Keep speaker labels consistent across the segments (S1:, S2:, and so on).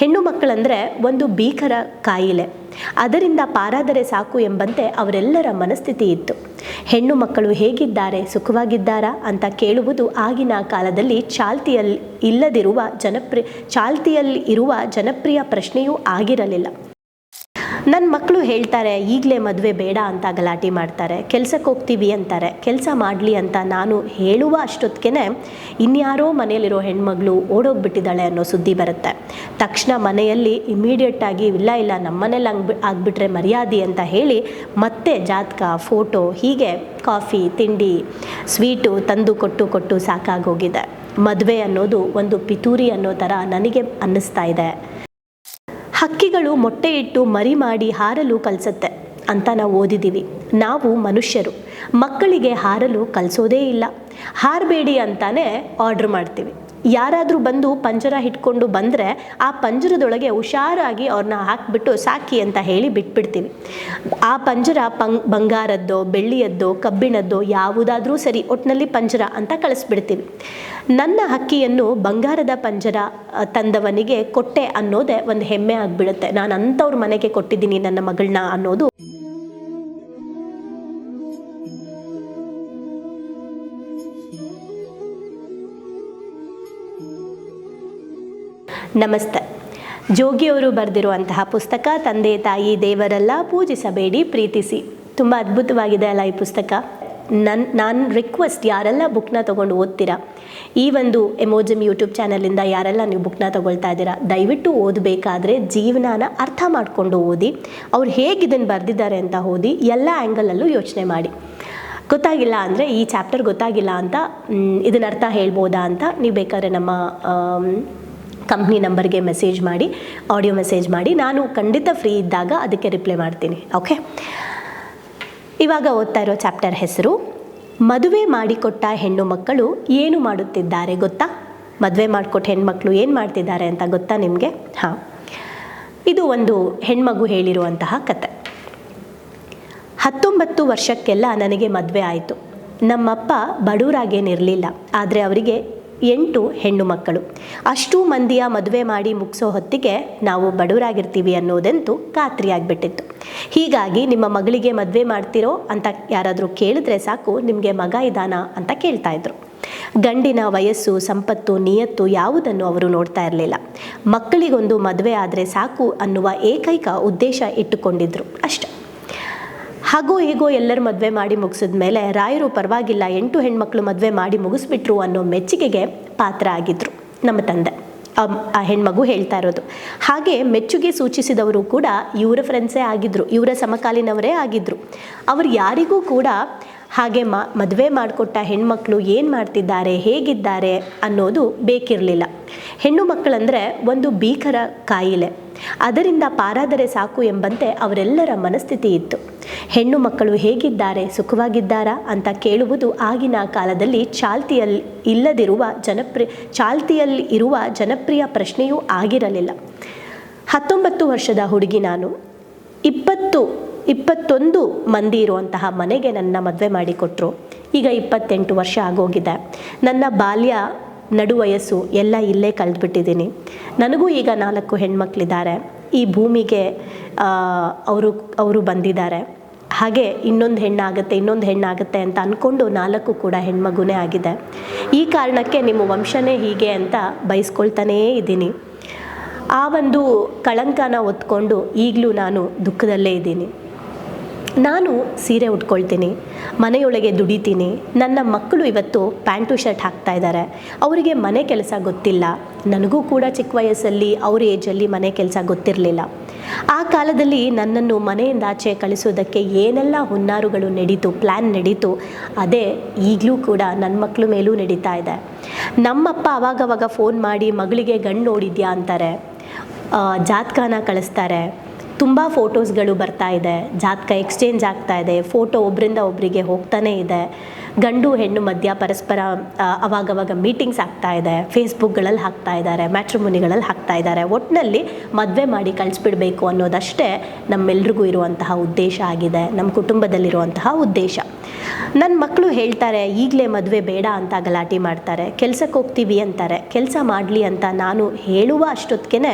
S1: ಹೆಣ್ಣು ಮಕ್ಕಳಂದರೆ ಒಂದು ಭೀಕರ ಕಾಯಿಲೆ. ಅದರಿಂದ ಪಾರಾದರೆ ಸಾಕು ಎಂಬಂತೆ ಅವರೆಲ್ಲರ ಮನಸ್ಥಿತಿ ಇತ್ತು. ಹೆಣ್ಣು ಮಕ್ಕಳು ಹೇಗಿದ್ದಾರೆ, ಸುಖವಾಗಿದ್ದಾರಾ ಅಂತ ಕೇಳುವುದು ಆಗಿನ ಕಾಲದಲ್ಲಿ ಚಾಲ್ತಿಯಲ್ಲಿ ಇಲ್ಲದಿರುವ ಜನಪ್ರಿಯ ಚಾಲ್ತಿಯಲ್ಲಿ ಇರುವ ಜನಪ್ರಿಯ ಪ್ರಶ್ನೆಯೂ ಆಗಿರಲಿಲ್ಲ. ನನ್ನ ಮಕ್ಕಳು ಹೇಳ್ತಾರೆ, ಈಗಲೇ ಮದುವೆ ಬೇಡ ಅಂತ ಗಲಾಟೆ ಮಾಡ್ತಾರೆ ಕೆಲಸಕ್ಕೆ ಹೋಗ್ತೀವಿ ಅಂತಾರೆ, ಕೆಲಸ ಮಾಡಲಿ ಅಂತ ನಾನು ಹೇಳುವ ಅಷ್ಟೊತ್ತಿಗೆ ಇನ್ಯಾರೋ ಮನೆಯಲ್ಲಿರೋ ಹೆಣ್ಮಗಳು ಓಡೋಗ್ಬಿಟ್ಟಿದ್ದಾಳೆ ಅನ್ನೋ ಸುದ್ದಿ ಬರುತ್ತೆ. ತಕ್ಷಣ ಮನೆಯಲ್ಲಿ ಇಮಿಡಿಯೇಟಾಗಿ ಇಲ್ಲ ಇಲ್ಲ ನಮ್ಮ ಮನೇಲಿ ಹಂಗೆ ಆಗಿಬಿಟ್ರೆ ಮರ್ಯಾದೆ ಅಂತ ಹೇಳಿ ಮತ್ತೆ ಜಾತಕ, ಫೋಟೋ, ಹೀಗೆ ಕಾಫಿ, ತಿಂಡಿ, ಸ್ವೀಟು ತಂದು ಕೊಟ್ಟು ಕೊಟ್ಟು ಸಾಕಾಗೋಗಿದೆ. ಮದುವೆ ಅನ್ನೋದು ಒಂದು ಪಿತೂರಿ ಅನ್ನೋ ಥರ ನನಗೆ ಅನ್ನಿಸ್ತಾ ಇದೆ. ಹಕ್ಕಿಗಳು ಮೊಟ್ಟೆ ಇಟ್ಟು ಮರಿ ಮಾಡಿ ಹಾರಲು ಕಲಿಸುತ್ತೆ ಅಂತ ನಾವು ಓದಿದ್ದೀವಿ. ನಾವು ಮನುಷ್ಯರು. ಮಕ್ಕಳಿಗೆ ಹಾರಲು ಕಲಿಸೋದೇ ಇಲ್ಲ. ಹಾರಬೇಡಿ ಅಂತಾನೆ ಆರ್ಡ್ರ್ ಮಾಡ್ತೀವಿ. ಯಾರಾದರೂ ಬಂದು ಪಂಜರ ಹಿಡ್ಕೊಂಡು ಬಂದರೆ ಆ ಪಂಜರದೊಳಗೆ ಹುಷಾರಾಗಿ ಅವ್ರನ್ನ ಹಾಕಿಬಿಟ್ಟು ಸಾಕಿ ಅಂತ ಹೇಳಿ ಬಿಟ್ಬಿಡ್ತೀವಿ. ಆ ಪಂಜರ ಪಂ, ಬಂಗಾರದ್ದೋ, ಬೆಳ್ಳಿಯದ್ದೋ, ಕಬ್ಬಿಣದ್ದೋ ಯಾವುದಾದ್ರೂ ಸರಿ ಒಟ್ಟಿನಲ್ಲಿ ಪಂಜರ ಅಂತ ಕಳಿಸ್ಬಿಡ್ತೀವಿ. ನನ್ನ ಹಕ್ಕಿಯನ್ನು ಬಂಗಾರದ ಪಂಜರ ತಂದವನಿಗೆ ಕೊಟ್ಟೆ ಅನ್ನೋದೇ ಒಂದು ಹೆಮ್ಮೆ ಆಗಿಬಿಡುತ್ತೆ. ನಾನು ಅಂಥವ್ರ ಮನೆಗೆ ಕೊಟ್ಟಿದ್ದೀನಿ ನನ್ನ ಮಗಳನ್ನ ಅನ್ನೋದು. ನಮಸ್ತೆ. ಜೋಗಿಯವರು ಬರೆದಿರುವಂತಹ ಪುಸ್ತಕ ತಂದೆ ತಾಯಿ ದೇವರೆಲ್ಲ ಪೂಜಿಸಬೇಡಿ, ಪ್ರೀತಿಸಿ. ತುಂಬ ಅದ್ಭುತವಾಗಿದೆ ಅಲ್ಲ ಈ ಪುಸ್ತಕ. ನನ್ನ ನಾನು ರಿಕ್ವೆಸ್ಟ್ ಯಾರೆಲ್ಲ ಬುಕ್ನ ತೊಗೊಂಡು ಓದ್ತೀರಾ? ಈ ಒಂದು ಎಮೋಜಮ್ ಯೂಟ್ಯೂಬ್ ಚಾನಲಿಂದ ಯಾರೆಲ್ಲ ನೀವು ಬುಕ್ನ ತೊಗೊಳ್ತಾ ಇದ್ದೀರಾ? ದಯವಿಟ್ಟು ಓದಬೇಕಾದ್ರೆ ಜೀವನಾನ ಅರ್ಥ ಮಾಡಿಕೊಂಡು ಓದಿ, ಅವ್ರು ಹೇಗೆ ಇದನ್ನು ಬರೆದಿದ್ದಾರೆ ಅಂತ ಓದಿ, ಎಲ್ಲ ಆ್ಯಂಗಲಲ್ಲೂ ಯೋಚನೆ ಮಾಡಿ. ಗೊತ್ತಾಗಿಲ್ಲ ಅಂದರೆ ಈ ಚಾಪ್ಟರ್ ಗೊತ್ತಾಗಿಲ್ಲ ಅಂತ ಇದನ್ನ ಅರ್ಥ ಹೇಳ್ಬೋದಾ ಅಂತ ನೀವು ಬೇಕಾದ್ರೆ ನಮ್ಮ ಕಂಪ್ನಿ ನಂಬರ್ಗೆ ಮೆಸೇಜ್ ಮಾಡಿ ಆಡಿಯೋ ಮೆಸೇಜ್ ಮಾಡಿ. ನಾನು ಖಂಡಿತ ಫ್ರೀ ಇದ್ದಾಗ ಅದಕ್ಕೆ ರಿಪ್ಲೈ ಮಾಡ್ತೀನಿ ಓಕೆ ಇವಾಗ ಓದ್ತಾ ಇರೋ ಚಾಪ್ಟರ್ ಹೆಸರು, ಮದುವೆ ಮಾಡಿಕೊಟ್ಟ ಹೆಣ್ಣು ಮಕ್ಕಳು ಏನು ಮಾಡುತ್ತಿದ್ದಾರೆ ಗೊತ್ತಾ? ಮದುವೆ ಮಾಡಿಕೊಟ್ಟ ಹೆಣ್ಮಕ್ಳು ಏನು ಮಾಡ್ತಿದ್ದಾರೆ ಅಂತ ಗೊತ್ತಾ ನಿಮಗೆ? ಹಾಂ. ಇದು ಒಂದು ಹೆಣ್ಮಗು ಹೇಳಿರುವಂತಹ ಕತೆ. ಹತ್ತೊಂಬತ್ತು ವರ್ಷಕ್ಕೆಲ್ಲ ನನಗೆ ಮದುವೆ ಆಯಿತು. ನಮ್ಮಪ್ಪ ಬಡವರಾಗೇನಿರಲಿಲ್ಲ ಆದರೆ ಅವರಿಗೆ ಎಂಟು ಹೆಣ್ಣು ಮಕ್ಕಳು. ಅಷ್ಟೂ ಮಂದಿಯ ಮದುವೆ ಮಾಡಿ ಮುಗಿಸೋ ಹೊತ್ತಿಗೆ ನಾವು ಬಡವರಾಗಿರ್ತೀವಿ ಅನ್ನೋದಂತೂ ಖಾತ್ರಿಯಾಗಿಬಿಟ್ಟಿತ್ತು. ಹೀಗಾಗಿ ನಿಮ್ಮ ಮಗಳಿಗೆ ಮದುವೆ ಮಾಡ್ತಿರೋ ಅಂತ ಯಾರಾದರೂ ಕೇಳಿದ್ರೆ ಸಾಕು, ನಿಮಗೆ ಮಗ ಇದಾನ ಅಂತ ಕೇಳ್ತಾ ಇದ್ರು. ಗಂಡಿನ ವಯಸ್ಸು, ಸಂಪತ್ತು, ನಿಯತ್ತು ಯಾವುದನ್ನು ಅವರು ನೋಡ್ತಾ ಇರಲಿಲ್ಲ. ಮಕ್ಕಳಿಗೊಂದು ಮದುವೆ ಆದರೆ ಸಾಕು ಅನ್ನುವ ಏಕೈಕ ಉದ್ದೇಶ ಇಟ್ಟುಕೊಂಡಿದ್ರು ಅಷ್ಟೆ. ಹಾಗೋ ಹೀಗೋ ಎಲ್ಲರ ಮದುವೆ ಮಾಡಿ ಮುಗಿಸಿದ ಮೇಲೆ ರಾಯರು ಪರವಾಗಿಲ್ಲ, ಎಂಟು ಹೆಣ್ಮಕ್ಳು ಮದುವೆ ಮಾಡಿ ಮುಗಿಸ್ಬಿಟ್ರು ಅನ್ನೋ ಮೆಚ್ಚುಗೆಗೆ ಪಾತ್ರ ಆಗಿದ್ರು ನಮ್ಮ ತಂದೆ. ಆ ಹೆಣ್ಮಗು ಹೇಳ್ತಾ ಇರೋದು. ಹಾಗೆ ಮೆಚ್ಚುಗೆ ಸೂಚಿಸಿದವರು ಕೂಡ ಇವರ ಫ್ರೆಂಡ್ಸೇ ಆಗಿದ್ರು, ಇವರ ಸಮಕಾಲೀನವರೇ ಆಗಿದ್ರು. ಅವರು ಯಾರಿಗೂ ಕೂಡ ಹಾಗೆ ಮ, ಮದುವೆ ಮಾಡಿಕೊಟ್ಟ ಹೆಣ್ಮಕ್ಳು ಏನು ಮಾಡ್ತಿದ್ದಾರೆ, ಹೇಗಿದ್ದಾರೆ ಅನ್ನೋದು ಬೇಕಿರಲಿಲ್ಲ. ಹೆಣ್ಣು ಮಕ್ಕಳಂದರೆ ಒಂದು ಭೀಕರ ಕಾಯಿಲೆ. ಅದರಿಂದ ಪಾರಾದರೆ ಸಾಕು ಎಂಬಂತೆ ಅವರೆಲ್ಲರ ಮನಸ್ಥಿತಿ ಇತ್ತು. ಹೆಣ್ಣು ಮಕ್ಕಳು ಹೇಗಿದ್ದಾರೆ, ಸುಖವಾಗಿದ್ದಾರಾ ಅಂತ ಕೇಳುವುದು ಆಗಿನ ಕಾಲದಲ್ಲಿ ಚಾಲ್ತಿಯಲ್ಲಿ ಇಲ್ಲದಿರುವ ಜನಪ್ರಿಯ ಚಾಲ್ತಿಯಲ್ಲಿ ಇರುವ ಜನಪ್ರಿಯ ಪ್ರಶ್ನೆಯೂ ಆಗಿರಲಿಲ್ಲ. ಹತ್ತೊಂಬತ್ತು ವರ್ಷದ ಹುಡುಗಿ ನಾನು. ಇಪ್ಪತ್ತು ಇಪ್ಪತ್ತೊಂದು ಮಂದಿ ಇರುವಂತಹ ಮನೆಗೆ ನನ್ನ ಮದುವೆ ಮಾಡಿಕೊಟ್ರು. ಈಗ ಇಪ್ಪತ್ತೆಂಟು ವರ್ಷ ಆಗೋಗಿದೆ. ನನ್ನ ಬಾಲ್ಯ, ನಡುವಯಸ್ಸು ಎಲ್ಲ ಇಲ್ಲೇ ಕಳೆದುಬಿಟ್ಟಿದ್ದೀನಿ. ನನಗೂ ಈಗ ನಾಲ್ಕು ಹೆಣ್ಮಕ್ಳಿದ್ದಾರೆ. ಈ ಭೂಮಿಗೆ ಅವರು ಅವರು ಬಂದಿದ್ದಾರೆ. ಹಾಗೆ ಇನ್ನೊಂದು ಹೆಣ್ಣಾಗುತ್ತೆ ಇನ್ನೊಂದು ಹೆಣ್ಣಾಗುತ್ತೆ ಅಂತ ಅಂದ್ಕೊಂಡು ನಾಲ್ಕು ಕೂಡ ಹೆಣ್ಮಗುನೇ ಆಗಿದೆ. ಈ ಕಾರಣಕ್ಕೆ ನಿಮ್ಮ ವಂಶನೇ ಹೀಗೆ ಅಂತ ಬಯಸ್ಕೊಳ್ತಾನೇ ಇದ್ದೀನಿ. ಆ ಒಂದು ಕಳಂಕನ ಹೊತ್ಕೊಂಡು ಈಗಲೂ ನಾನು ದುಃಖದಲ್ಲೇ ಇದ್ದೀನಿ. ನಾನು ಸೀರೆ ಉಟ್ಕೊಳ್ತೀನಿ, ಮನೆಯೊಳಗೆ ದುಡಿತೀನಿ, ನನ್ನ ಮಕ್ಕಳು ಇವತ್ತು ಪ್ಯಾಂಟು ಶರ್ಟ್ ಹಾಕ್ತಾ ಇದ್ದಾರೆ ಅವರಿಗೆ ಮನೆ ಕೆಲಸ ಗೊತ್ತಿಲ್ಲ, ನನಗೂ ಕೂಡ ಚಿಕ್ಕ ವಯಸ್ಸಲ್ಲಿ ಅವ್ರ ಏಜಲ್ಲಿ ಮನೆ ಕೆಲಸ ಗೊತ್ತಿರಲಿಲ್ಲ. ಆ ಕಾಲದಲ್ಲಿ ನನ್ನನ್ನು ಮನೆಯಿಂದ ಆಚೆ ಕಳಿಸೋದಕ್ಕೆ ಏನೆಲ್ಲ ಹುನ್ನಾರುಗಳು ನಡೀತು ಪ್ಲ್ಯಾನ್ ನಡೀತು, ಅದೇ ಈಗಲೂ ಕೂಡ ನನ್ನ ಮಕ್ಕಳ ಮೇಲೂ ನಡೀತಾ ಇದೆ. ನಮ್ಮಪ್ಪ ಅವಾಗವಾಗ ಫೋನ್ ಮಾಡಿ ಮಗಳಿಗೆ ಗಂಡು ನೋಡಿದ್ಯಾ ಅಂತಾರೆ ಜಾತ್ಕಾನ ಕಳಿಸ್ತಾರೆ ತುಂಬ ಫೋಟೋಸ್ಗಳು ಬರ್ತಾ ಇದೆ. ಜಾತಕ ಎಕ್ಸ್ಚೇಂಜ್ ಆಗ್ತಾ ಇದೆ. ಫೋಟೋ ಒಬ್ಬರಿಂದ ಒಬ್ಬರಿಗೆ ಹೋಗ್ತಾನೇ ಇದೆ. ಗಂಡು ಹೆಣ್ಣು ಮಧ್ಯ ಪರಸ್ಪರ ಅವಾಗವಾಗ ಮೀಟಿಂಗ್ಸ್ ಆಗ್ತಾ ಇದೆ ಫೇಸ್ಬುಕ್ಗಳಲ್ಲಿ ಹಾಕ್ತಾ ಇದ್ದಾರೆ ಮ್ಯಾಟ್ರಿಮುನಿಗಳಲ್ಲಿ ಹಾಕ್ತಾ ಇದ್ದಾರೆ. ಒಟ್ಟಿನಲ್ಲಿ ಮದುವೆ ಮಾಡಿ ಕಳಿಸ್ಬಿಡ್ಬೇಕು ಅನ್ನೋದಷ್ಟೇ ನಮ್ಮೆಲ್ರಿಗೂ ಇರುವಂತಹ ಉದ್ದೇಶ ಆಗಿದೆ ನಮ್ಮ ಕುಟುಂಬದಲ್ಲಿರುವಂತಹ ಉದ್ದೇಶ. ನನ್ನ ಮಕ್ಕಳು ಹೇಳ್ತಾರೆ, ಈಗಲೇ ಮದುವೆ ಬೇಡ ಅಂತ ಗಲಾಟೆ ಮಾಡ್ತಾರೆ. ಕೆಲಸಕ್ಕೆ ಹೋಗ್ತೀವಿ ಅಂತಾರೆ. ಕೆಲಸ ಮಾಡಲಿ ಅಂತ ನಾನು ಹೇಳುವ ಅಷ್ಟೊತ್ತಿಗೆ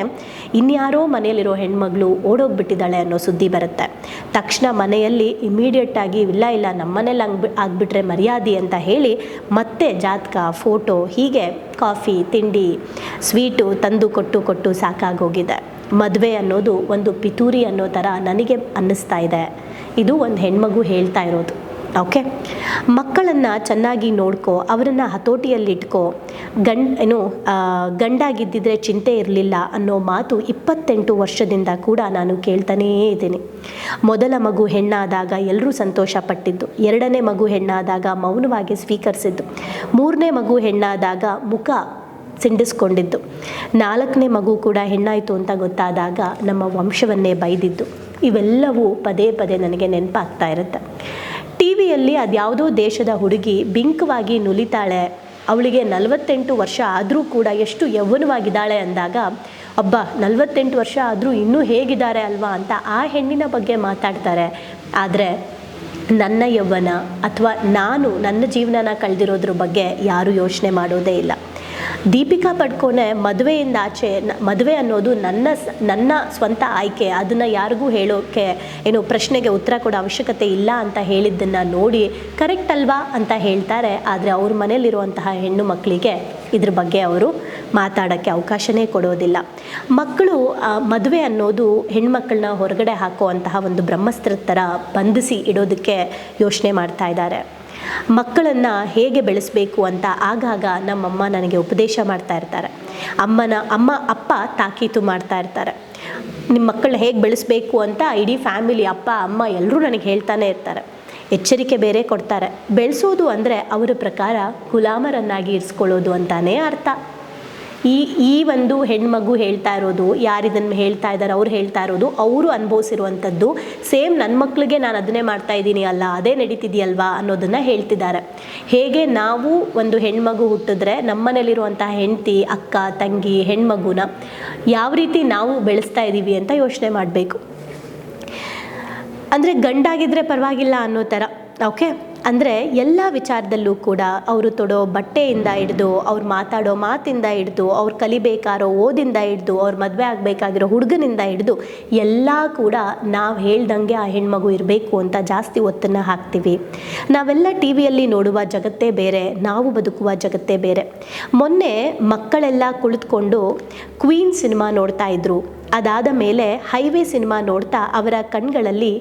S1: ಇನ್ಯಾರೋ ಮನೆಯಲ್ಲಿರೋ ಹೆಣ್ಮಗಳು ಓಡೋಗ್ಬಿಟ್ಟಿದ್ದಾಳೆ ಅನ್ನೋ ಸುದ್ದಿ ಬರುತ್ತೆ. ತಕ್ಷಣ ಮನೆಯಲ್ಲಿ ಇಮಿಡಿಯೇಟಾಗಿ ಇಲ್ಲ ಇಲ್ಲ ನಮ್ಮ ಮನೇಲಿ ಹಂಗೆ ಆಗಿಬಿಟ್ರೆ ಮರ್ಯಾದೆ ಅಂತ ಹೇಳಿ ಮತ್ತೆ ಜಾತಕ ಫೋಟೋ ಹೀಗೆ ಕಾಫಿ ತಿಂಡಿ ಸ್ವೀಟು ತಂದು ಕೊಟ್ಟು ಕೊಟ್ಟು ಸಾಕಾಗೋಗಿದೆ. ಮದುವೆ ಅನ್ನೋದು ಒಂದು ಪಿತೂರಿ ಅನ್ನೋ ಥರ ನನಗೆ ಅನ್ನಿಸ್ತಾ ಇದೆ. ಇದು ಒಂದು ಹೆಣ್ಮಗು ಹೇಳ್ತಾ ಇರೋದು. ಓಕೆ ಮಕ್ಕಳನ್ನು ಚೆನ್ನಾಗಿ ನೋಡ್ಕೋ, ಅವರನ್ನು ಹತೋಟಿಯಲ್ಲಿಟ್ಕೋ ಗಂಡ್, ಏನು ಗಂಡಾಗಿದ್ದಿದ್ರೆ ಚಿಂತೆ ಇರಲಿಲ್ಲ ಅನ್ನೋ ಮಾತು ಇಪ್ಪತ್ತೆಂಟು ವರ್ಷದಿಂದ ಕೂಡ ನಾನು ಕೇಳ್ತಾನೇ ಇದ್ದೀನಿ. ಮೊದಲ ಮಗು ಹೆಣ್ಣಾದಾಗ ಎಲ್ಲರೂ ಸಂತೋಷ ಪಟ್ಟಿದ್ದು ಎರಡನೇ ಮಗು ಹೆಣ್ಣಾದಾಗ ಮೌನವಾಗಿ ಸ್ವೀಕರಿಸಿದ್ದು. ಮೂರನೇ ಮಗು ಹೆಣ್ಣಾದಾಗ ಮುಖ ಸಿಂಡಿಸ್ಕೊಂಡಿದ್ದು. ನಾಲ್ಕನೇ ಮಗು ಕೂಡ ಹೆಣ್ಣಾಯಿತು ಅಂತ ಗೊತ್ತಾದಾಗ ನಮ್ಮ ವಂಶವನ್ನೇ ಬೈದಿದ್ದು. ಇವೆಲ್ಲವೂ ಪದೇ ಪದೇ ನನಗೆ ನೆನಪಾಗ್ತಾ ಇರುತ್ತೆ. ಟಿ ವಿಯಲ್ಲಿ ಅದ್ಯಾವುದೋ ದೇಶದ ಹುಡುಗಿ ಬಿಂಕವಾಗಿ ನುಲಿತಾಳೆ. ಅವಳಿಗೆ ನಲವತ್ತೆಂಟು ವರ್ಷ ಆದರೂ ಕೂಡ ಎಷ್ಟು ಯೌವನವಾಗಿದ್ದಾಳೆ ಅಂದಾಗ, ಅಬ್ಬ, ನಲವತ್ತೆಂಟು ವರ್ಷ ಆದರೂ ಇನ್ನೂ ಹೇಗಿದ್ದಾರೆ ಅಲ್ವಾ? ಅಂತ ಆ ಹೆಣ್ಣಿನ ಬಗ್ಗೆ ಮಾತಾಡ್ತಾರೆ. ಆದರೆ, ನನ್ನ ಯೌವನ ಅಥವಾ ನಾನು ನನ್ನ ಜೀವನನ ಕಳೆದಿರೋದ್ರ ಬಗ್ಗೆ ಯಾರೂ ಯೋಚನೆ ಮಾಡೋದೇ ಇಲ್ಲ. ದೀಪಿಕಾ ಪಡ್ಕೋನೆ ಮದುವೆಯಿಂದ ಆಚೆ ಮದುವೆ ಅನ್ನೋದು ನನ್ನ ನನ್ನ ಸ್ವಂತ ಆಯ್ಕೆ. ಅದನ್ನು ಯಾರಿಗೂ ಹೇಳೋಕೆ, ಏನು ಪ್ರಶ್ನೆಗೆ ಉತ್ತರ ಕೊಡೋ ಅವಶ್ಯಕತೆ ಇಲ್ಲ ಅಂತ ಹೇಳಿದ್ದನ್ನು ನೋಡಿ ಕರೆಕ್ಟ್ ಅಲ್ವಾ ಅಂತ ಹೇಳ್ತಾರೆ. ಆದರೆ ಅವ್ರ ಮನೇಲಿರುವಂತಹ ಹೆಣ್ಣು ಮಕ್ಕಳಿಗೆ ಇದ್ರ ಬಗ್ಗೆ ಅವರು ಮಾತಾಡೋಕ್ಕೆ ಅವಕಾಶನೇ ಕೊಡೋದಿಲ್ಲ. ಮಕ್ಕಳು ಮದುವೆ ಅನ್ನೋದು ಹೆಣ್ಮಕ್ಳನ್ನ ಹೊರಗಡೆ ಹಾಕುವಂತಹ ಒಂದು ಬ್ರಹ್ಮಸ್ತ್ರ ಥರ ಬಂಧಿಸಿ ಇಡೋದಕ್ಕೆ ಯೋಚನೆ ಮಾಡ್ತಾ ಇದ್ದಾರೆ. ಮಕ್ಕಳನ್ನು ಹೇಗೆ ಬೆಳೆಸಬೇಕು ಅಂತ ಆಗಾಗ ನಮ್ಮಮ್ಮ ನನಗೆ ಉಪದೇಶ ಮಾಡ್ತಾ ಇರ್ತಾರೆ. ಅಮ್ಮನ, ಅಮ್ಮ, ಅಪ್ಪ ತಾಕೀತು ಮಾಡ್ತಾ ಇರ್ತಾರೆ. ನಿಮ್ಮ ಮಕ್ಕಳನ್ನ ಹೇಗೆ ಬೆಳೆಸಬೇಕು ಅಂತ ಇಡೀ ಫ್ಯಾಮಿಲಿ, ಅಪ್ಪ, ಅಮ್ಮ ಎಲ್ಲರೂ ನನಗೆ ಹೇಳ್ತಾನೆ ಇರ್ತಾರೆ. ಎಚ್ಚರಿಕೆ ಬೇರೆ ಕೊಡ್ತಾರೆ. ಬೆಳೆಸೋದು ಅಂದರೆ ಅವರ ಪ್ರಕಾರ ಗುಲಾಮರನ್ನಾಗಿ ಇರಿಸ್ಕೊಳ್ಳೋದು ಅಂತಾನೇ ಅರ್ಥ. ಈ ಈ ಒಂದು ಹೆಣ್ಮಗು ಹೇಳ್ತಾ ಇರೋದು ಯಾರಿದನ್ನು ಹೇಳ್ತಾ ಇದ್ದಾರೆ ಅವ್ರು ಹೇಳ್ತಾ ಇರೋದು, ಅವರು ಅನುಭವಿಸಿರುವಂಥದ್ದು ಸೇಮ್ ನನ್ನ ಮಕ್ಕಳಿಗೆ ನಾನು ಅದನ್ನೇ ಮಾಡ್ತಾ ಇದ್ದೀನಿ ಅಲ್ಲ, ಅದೇ ನಡೀತಿದೆಯಲ್ವಾ ಅನ್ನೋದನ್ನು ಹೇಳ್ತಿದ್ದಾರೆ. ಹೇಗೆ ನಾವು ಒಂದು ಹೆಣ್ಮಗು ಹುಟ್ಟಿದ್ರೆ ನಮ್ಮನೇಲಿರುವಂತಹ ಹೆಂಡತಿ, ಅಕ್ಕ, ತಂಗಿ, ಹೆಣ್ಮಗುನ ಯಾವ ರೀತಿ ನಾವು ಬೆಳೆಸ್ತಾ ಇದ್ದೀವಿ ಅಂತ ಯೋಚನೆ ಮಾಡಬೇಕು. ಅಂದರೆ ಗಂಡಾಗಿದ್ದರೆ ಪರವಾಗಿಲ್ಲ ಅನ್ನೋ ಥರ, ಓಕೆ? ಅಂದರೆ ಎಲ್ಲ ವಿಚಾರದಲ್ಲೂ ಕೂಡ ಅವರು ತೊಡೋ ಬಟ್ಟೆಯಿಂದ ಹಿಡಿದು, ಅವ್ರು ಮಾತಾಡೋ ಮಾತಿಂದ ಹಿಡಿದು, ಅವ್ರು ಕಲಿಬೇಕಾರೋ ಓದಿಂದ ಹಿಡಿದು, ಅವ್ರು ಮದುವೆ ಆಗಬೇಕಾಗಿರೋ ಹುಡುಗನಿಂದ ಹಿಡಿದು, ಎಲ್ಲ ಕೂಡ ನಾವು ಹೇಳ್ದಂಗೆ ಆ ಹೆಣ್ಮಗು ಇರಬೇಕು ಅಂತ ಜಾಸ್ತಿ ಒತ್ತನ್ನು ಹಾಕ್ತೀವಿ. ನಾವೆಲ್ಲ ಟಿ ವಿಯಲ್ಲಿ ನೋಡುವ ಜಗತ್ತೇ ಬೇರೆ, ನಾವು ಬದುಕುವ ಜಗತ್ತೇ ಬೇರೆ. ಮೊನ್ನೆ ಮಕ್ಕಳೆಲ್ಲ ಕುಳಿತುಕೊಂಡು ಕ್ವೀನ್ ಸಿನಿಮಾ ನೋಡ್ತಾ ಇದ್ರು. ಅದಾದ ಮೇಲೆ ಹೈವೇ ಸಿನಿಮಾ ನೋಡ್ತಾ ಅವರ ಕಣ್ಗಳಲ್ಲಿ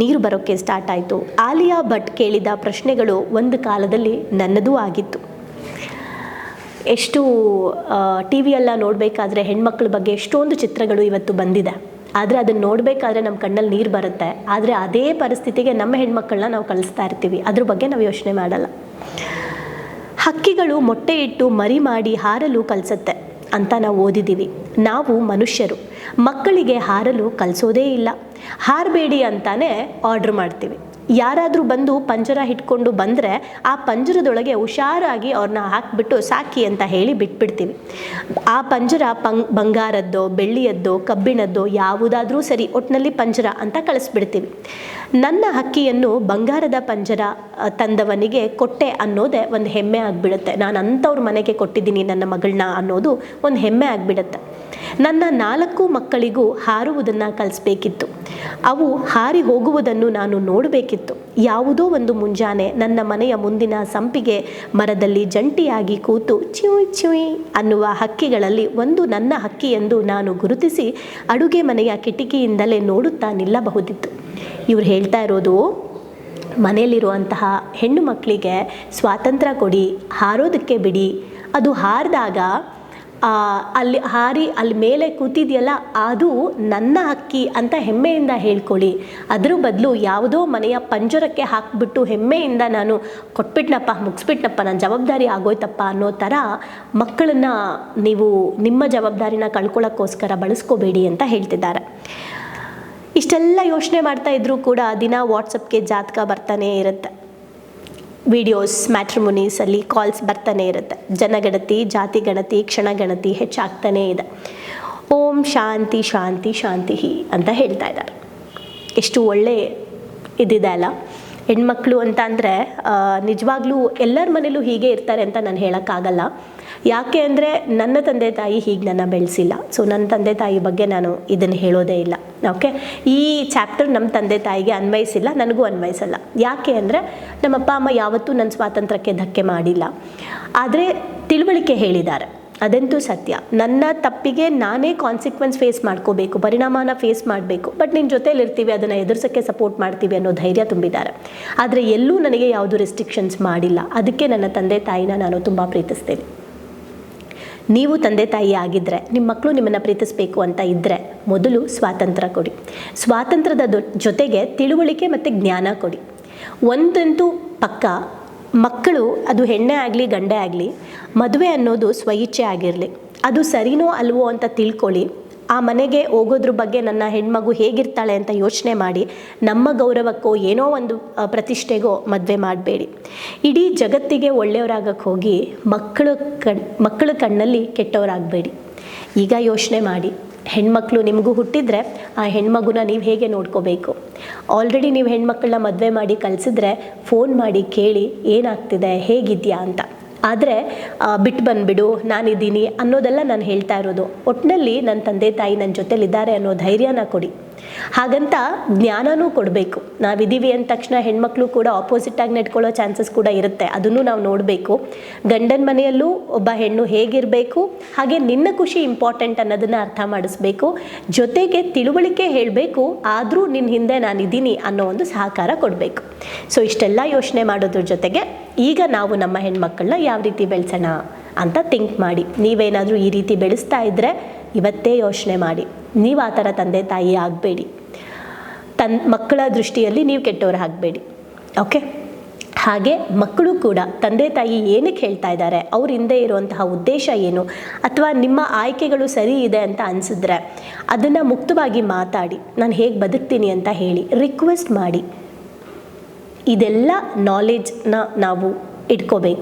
S1: ನೀರು ಬರೋಕ್ಕೆ ಸ್ಟಾರ್ಟ್ ಆಯಿತು. ಆಲಿಯಾ ಭಟ್ ಕೇಳಿದ ಪ್ರಶ್ನೆಗಳು ಒಂದು ಕಾಲದಲ್ಲಿ ನನ್ನದೂ ಆಗಿತ್ತು. ಎಷ್ಟು ಟಿ ವಿಯೆಲ್ಲ ನೋಡಬೇಕಾದ್ರೆ ಹೆಣ್ಮಕ್ಳ ಬಗ್ಗೆ ಎಷ್ಟೊಂದು ಚಿತ್ರಗಳು ಇವತ್ತು ಬಂದಿದೆ. ಆದರೆ ಅದನ್ನು ನೋಡಬೇಕಾದ್ರೆ ನಮ್ಮ ಕಣ್ಣಲ್ಲಿ ನೀರು ಬರುತ್ತೆ. ಆದರೆ ಅದೇ ಪರಿಸ್ಥಿತಿಗೆ ನಮ್ಮ ಹೆಣ್ಮಕ್ಳನ್ನ ನಾವು ಕಳಿಸ್ತಾ ಇರ್ತೀವಿ. ಅದ್ರ ಬಗ್ಗೆ ನಾವು ಯೋಚನೆ ಮಾಡಲ್ಲ. ಹಕ್ಕಿಗಳು ಮೊಟ್ಟೆ ಇಟ್ಟು ಮರಿ ಮಾಡಿ ಹಾರಲು ಕಲಿಸತ್ತೆ ಅಂತ ನಾವು ಓದಿದ್ದೀವಿ. ನಾವು ಮನುಷ್ಯರು. ಮಕ್ಕಳಿಗೆ ಹಾರಲು ಕಲಿಸೋದೇ ಇಲ್ಲ. ಹಾರಬೇಡಿ ಅಂತಾನೆ ಆರ್ಡ್ರ್ ಮಾಡ್ತೀವಿ. ಯಾರಾದರೂ ಬಂದು ಪಂಜರ ಹಿಡ್ಕೊಂಡು ಬಂದರೆ ಆ ಪಂಜರದೊಳಗೆ ಹುಷಾರಾಗಿ ಅವ್ರನ್ನ ಹಾಕಿಬಿಟ್ಟು ಸಾಕಿ ಅಂತ ಹೇಳಿ ಬಿಟ್ಬಿಡ್ತೀವಿ. ಆ ಪಂಜರ ಪಂ, ಬಂಗಾರದ್ದೋ, ಬೆಳ್ಳಿಯದ್ದೋ, ಕಬ್ಬಿಣದ್ದೋ ಯಾವುದಾದ್ರೂ ಸರಿ ಒಟ್ಟಿನಲ್ಲಿ ಪಂಜರ ಅಂತ ಕಳಿಸ್ಬಿಡ್ತೀವಿ. ನನ್ನ ಹಕ್ಕಿಯನ್ನು ಬಂಗಾರದ ಪಂಜರ ತಂದವನಿಗೆ ಕೊಟ್ಟೆ ಅನ್ನೋದೇ ಒಂದು ಹೆಮ್ಮೆ ಆಗಿಬಿಡುತ್ತೆ. ನಾನು ಅಂಥವ್ರ ಮನೆಗೆ ಕೊಟ್ಟಿದ್ದೀನಿ ನನ್ನ ಮಗಳನ್ನ ಅನ್ನೋದು ಒಂದು ಹೆಮ್ಮೆ ಆಗಿಬಿಡುತ್ತೆ. ನನ್ನ ನಾಲ್ಕು ಮಕ್ಕಳಿಗೂ ಹಾರುವುದನ್ನು ಕಲಿಸ್ಬೇಕಿತ್ತು. ಅವು ಹಾರಿ ಹೋಗುವುದನ್ನು ನಾನು ನೋಡಬೇಕಿತ್ತು. ಯಾವುದೋ ಒಂದು ಮುಂಜಾನೆ ನನ್ನ ಮನೆಯ ಮುಂದಿನ ಸಂಪಿಗೆ ಮರದಲ್ಲಿ ಜಂಟಿಯಾಗಿ ಕೂತು ಚುಯ್ ಚುಯ್ ಅನ್ನುವ ಹಕ್ಕಿಗಳಲ್ಲಿ ಒಂದು ನನ್ನ ಹಕ್ಕಿ ಎಂದು ನಾನು ಗುರುತಿಸಿ ಅಡುಗೆ ಮನೆಯ ಕಿಟಕಿಯಿಂದಲೇ ನೋಡುತ್ತಾ ನಿಲ್ಲಬಹುದಿತ್ತು. ಇವ್ರು ಹೇಳ್ತಾ ಇರೋದು, ಮನೆಯಲ್ಲಿರುವಂತಹ ಹೆಣ್ಣು ಮಕ್ಕಳಿಗೆ ಸ್ವಾತಂತ್ರ್ಯ ಕೊಡಿ, ಹಾರೋದಕ್ಕೆ ಬಿಡಿ. ಅದು ಹಾರಿದಾಗ ಅಲ್ಲಿ ಹಾರಿ, ಅಲ್ಲಿ ಮೇಲೆ ಕೂತಿದೆಯಲ್ಲ, ಅದು ನನ್ನ ಹಕ್ಕಿ ಅಂತ ಹೆಮ್ಮೆಯಿಂದ ಹೇಳ್ಕೊಳ್ಳಿ. ಅದ್ರ ಬದಲು ಯಾವುದೋ ಮನೆಯ ಪಂಜರಕ್ಕೆ ಹಾಕಿಬಿಟ್ಟು ಹೆಮ್ಮೆಯಿಂದ ನಾನು ಕೊಟ್ಬಿಟ್ನಪ್ಪ, ಮುಗಿಸ್ಬಿಟ್ನಪ್ಪ ನನ್ನ ಜವಾಬ್ದಾರಿ ಆಗೋಯ್ತಪ್ಪ ಅನ್ನೋ ಥರ ಮಕ್ಕಳನ್ನ ನೀವು ನಿಮ್ಮ ಜವಾಬ್ದಾರಿನ ಕಳ್ಕೊಳ್ಳೋಕ್ಕೋಸ್ಕರ ಬಳಸ್ಕೋಬೇಡಿ ಅಂತ ಹೇಳ್ತಿದ್ದಾರೆ. ಇಷ್ಟೆಲ್ಲ ಯೋಚನೆ ಮಾಡ್ತಾ ಇದ್ರು ಕೂಡ ದಿನ ವಾಟ್ಸಪ್ಗೆ ಜಾತಕ ಬರ್ತಾನೆ ಇರುತ್ತೆ. ವಿಡಿಯೋಸ್, ಮ್ಯಾಟ್ರಿಮುನೀಸಲ್ಲಿ ಕಾಲ್ಸ್ ಬರ್ತಾನೆ ಇರುತ್ತೆ. ಜನಗಣತಿ, ಜಾತಿ ಗಣತಿ ಕ್ಷಣಗಣತಿ ಹೆಚ್ಚಾಗ್ತಾನೇ ಇದೆ. ಓಂ ಶಾಂತಿ ಶಾಂತಿ ಶಾಂತಿ ಅಂತ ಹೇಳ್ತಾ ಇದ್ದಾರೆ. ಎಷ್ಟು ಒಳ್ಳೆ ಇದಿದೆ ಅಲ್ಲ? ಹೆಣ್ಮಕ್ಳು ಅಂತ ಅಂದರೆ ನಿಜವಾಗ್ಲೂ ಎಲ್ಲರ ಮನೇಲೂ ಹೀಗೆ ಇರ್ತಾರೆ ಅಂತ ನಾನು ಹೇಳೋಕ್ಕಾಗಲ್ಲ. ಯಾಕೆ ಅಂದರೆ ನನ್ನ ತಂದೆ ತಾಯಿ ಹೀಗೆ ನನ್ನ ಬೆಳೆಸಿಲ್ಲ. ಸೊ ನನ್ನ ತಂದೆ ತಾಯಿ ಬಗ್ಗೆ ನಾನು ಇದನ್ನು ಹೇಳೋದೇ ಇಲ್ಲ. ಓಕೆ ಈ ಚಾಪ್ಟರ್ ನಮ್ಮ ತಂದೆ ತಾಯಿಗೆ ಅನ್ವಯಿಸಿಲ್ಲ, ನನಗೂ ಅನ್ವಯಿಸಲ್ಲ. ಯಾಕೆ ಅಂದರೆ ನಮ್ಮ ಅಪ್ಪ ಅಮ್ಮ ಯಾವತ್ತೂ ನನ್ನ ಸ್ವಾತಂತ್ರ್ಯಕ್ಕೆ ಧಕ್ಕೆ ಮಾಡಿಲ್ಲ. ಆದರೆ ತಿಳುವಳಿಕೆ ಹೇಳಿದ್ದಾರೆ. ಅದಂತೂ ಸತ್ಯ. ನನ್ನ ತಪ್ಪಿಗೆ ನಾನೇ ಕಾನ್ಸಿಕ್ವೆನ್ಸ್ ಫೇಸ್ ಮಾಡ್ಕೋಬೇಕು, ಪರಿಣಾಮನ ಫೇಸ್ ಮಾಡಬೇಕು ಬಟ್ ನಿನ್ನ ಜೊತೇಲಿ ಇರ್ತೀವಿ, ಅದನ್ನು ಎದುರಿಸೋಕ್ಕೆ ಸಪೋರ್ಟ್ ಮಾಡ್ತೀವಿ ಅನ್ನೋ ಧೈರ್ಯ ತುಂಬಿದ್ದಾರೆ. ಆದರೆ ಎಲ್ಲೂ ನನಗೆ ಯಾವುದು ರೆಸ್ಟ್ರಿಕ್ಷನ್ಸ್ ಮಾಡಿಲ್ಲ. ಅದಕ್ಕೆ ನನ್ನ ತಂದೆ ತಾಯಿನ ನಾನು ತುಂಬ ಪ್ರೀತಿಸ್ತೇನೆ. ನೀವು ತಂದೆ ತಾಯಿ ಆಗಿದ್ದರೆ ನಿಮ್ಮ ಮಕ್ಕಳು ನಿಮ್ಮನ್ನು ಪ್ರೀತಿಸಬೇಕು ಅಂತ ಇದ್ದರೆ ಮೊದಲು ಸ್ವಾತಂತ್ರ್ಯ ಕೊಡಿ. ಸ್ವಾತಂತ್ರ್ಯದ ಜೊತೆಗೆ ತಿಳುವಳಿಕೆ ಮತ್ತು ಜ್ಞಾನ ಕೊಡಿ. ಒಂದಂತೂ ಪಕ್ಕ, ಮಕ್ಕಳು ಅದು ಹೆಣ್ಣೆ ಆಗಲಿ ಗಂಡೆ ಆಗಲಿ ಮದುವೆ ಅನ್ನೋದು ಸ್ವಇಚ್ಛೆ ಆಗಿರಲಿ. ಅದು ಸರಿನೋ ಅಲ್ವೋ ಅಂತ ತಿಳ್ಕೊಳ್ಳಿ. ಆ ಮನೆಗೆ ಹೋಗೋದ್ರ ಬಗ್ಗೆ ನನ್ನ ಹೆಣ್ಮಗು ಹೇಗಿರ್ತಾಳೆ ಅಂತ ಯೋಚನೆ ಮಾಡಿ ನಮ್ಮ ಗೌರವಕ್ಕೋ ಏನೋ ಒಂದು ಪ್ರತಿಷ್ಠೆಗೋ ಮದುವೆ ಮಾಡಬೇಡಿ. ಇಡೀ ಜಗತ್ತಿಗೆ ಒಳ್ಳೆಯವರಾಗಕ್ಕೆ ಹೋಗಿ ಮಕ್ಕಳ ಕಣ್, ಮಕ್ಕಳ ಕಣ್ಣಲ್ಲಿ ಕೆಟ್ಟವರಾಗಬೇಡಿ. ಈಗ ಯೋಚನೆ ಮಾಡಿ. ಹೆಣ್ಮಕ್ಳು ನಿಮಗೂ ಹುಟ್ಟಿದರೆ ಆ ಹೆಣ್ಮಗುನ ನೀವು ಹೇಗೆ ನೋಡ್ಕೋಬೇಕು? ಆಲ್ರೆಡಿ ನೀವು ಹೆಣ್ಮಕ್ಳನ್ನ ಮದುವೆ ಮಾಡಿ ಕಳಿಸಿದ್ರೆ ಫೋನ್ ಮಾಡಿ ಕೇಳಿ ಏನಾಗ್ತಿದೆ, ಹೇಗಿದೆಯಾ ಅಂತ. ಆದರೆ ಬಿಟ್ಟು ಬಂದುಬಿಡು, ನಾನಿದ್ದೀನಿ ಅನ್ನೋದೆಲ್ಲ ನಾನು ಹೇಳ್ತಾ ಇರೋದು. ಒಟ್ಟಿನಲ್ಲಿ ನನ್ನ ತಂದೆ ತಾಯಿ ನನ್ನ ಜೊತೆಲಿದ್ದಾರೆ ಅನ್ನೋ ಧೈರ್ಯನ ಕೊಡಿ. ಹಾಗಂತ ಜ್ಞಾನನೂ ಕೊಡಬೇಕು. ನಾವಿದ್ದೀವಿ ಅಂದ ತಕ್ಷಣ ಹೆಣ್ಮಕ್ಳು ಕೂಡ ಆಪೋಸಿಟಾಗಿ ನೆಟ್ಕೊಳ್ಳೋ ಚಾನ್ಸಸ್ ಕೂಡ ಇರುತ್ತೆ. ಅದನ್ನು ನಾವು ನೋಡಬೇಕು. ಗಂಡನ ಮನೆಯಲ್ಲೂ ಒಬ್ಬ ಹೆಣ್ಣು ಹೇಗಿರಬೇಕು, ಹಾಗೆ ನಿನ್ನ ಖುಷಿ ಇಂಪಾರ್ಟೆಂಟ್ ಅನ್ನೋದನ್ನು ಅರ್ಥ ಮಾಡಿಸ್ಬೇಕು. ಜೊತೆಗೆ ತಿಳುವಳಿಕೆ ಹೇಳಬೇಕು, ಆದರೂ ನಿನ್ನ ಹಿಂದೆ ನಾನಿದ್ದೀನಿ ಅನ್ನೋ ಒಂದು ಸಹಕಾರ ಕೊಡಬೇಕು. ಸೊ ಇಷ್ಟೆಲ್ಲ ಯೋಚನೆ ಮಾಡೋದ್ರ ಜೊತೆಗೆ ಈಗ ನಾವು ನಮ್ಮ ಹೆಣ್ಮಕ್ಕಳನ್ನ ಯಾವ ರೀತಿ ಬೆಳೆಸೋಣ ಅಂತ ಥಿಂಕ್ ಮಾಡಿ. ನೀವೇನಾದರೂ ಈ ರೀತಿ ಬೆಳೆಸ್ತಾ ಇದ್ದರೆ ಇವತ್ತೇ ಯೋಚನೆ ಮಾಡಿ. ನೀವು ಆ ಥರ ತಂದೆ ತಾಯಿ ಆಗಬೇಡಿ. ತನ್ನ ಮಕ್ಕಳ ದೃಷ್ಟಿಯಲ್ಲಿ ನೀವು ಕೆಟ್ಟವ್ರು ಆಗಬೇಡಿ. ಓಕೆ? ಹಾಗೆ ಮಕ್ಕಳು ಕೂಡ ತಂದೆ ತಾಯಿ ಏನಕ್ಕೆ ಹೇಳ್ತಾ ಇದ್ದಾರೆ, ಅವ್ರ ಹಿಂದೆ ಇರುವಂತಹ ಉದ್ದೇಶ ಏನು ಅಥವಾ ನಿಮ್ಮ ಆಯ್ಕೆಗಳು ಸರಿ ಇದೆ ಅಂತ ಅನಿಸಿದ್ರೆ ಅದನ್ನು ಮುಕ್ತವಾಗಿ ಮಾತಾಡಿ, ನಾನು ಹೇಗೆ ಬದುಕ್ತೀನಿ ಅಂತ ಹೇಳಿ ರಿಕ್ವೆಸ್ಟ್ ಮಾಡಿ. ಇದೆಲ್ಲ ನಾಲೆಡ್ಜ್ನ ನಾವು ಇಟ್ಕೋಬೇಕು.